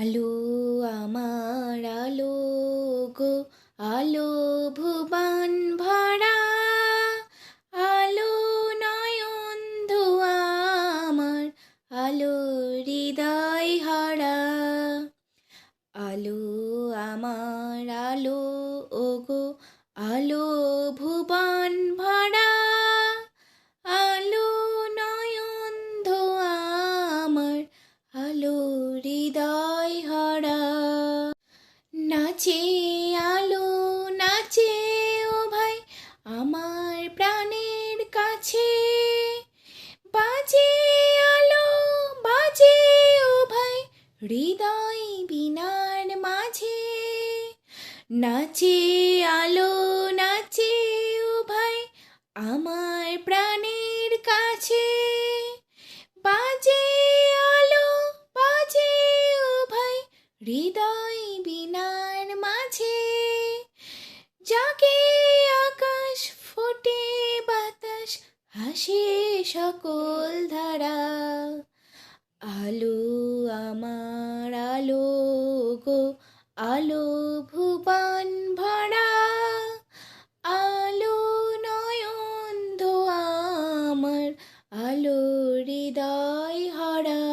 আলো, আমার আলো গো, আলো ভুবান ভরা। আলো নয়ন ধোয়া আমার, আলো হৃদয় হরা। আলো, আমার আলো নাচে আলো, নাচে ও ভাই আমার প্রাণের কাছে। বাজে আলো, বাজে ও ভাই হৃদয় বিনার মাঝে। নাচে আলো হৃদয় বিনার মাঝে যাকে আকাশ, ফোটে বাতাস, হাসে সকল ধারা। আলো আমার আলো গো, আলো ভুবন ভরা। আলো নয়ন ধো আমার, আলো হৃদয় হরা।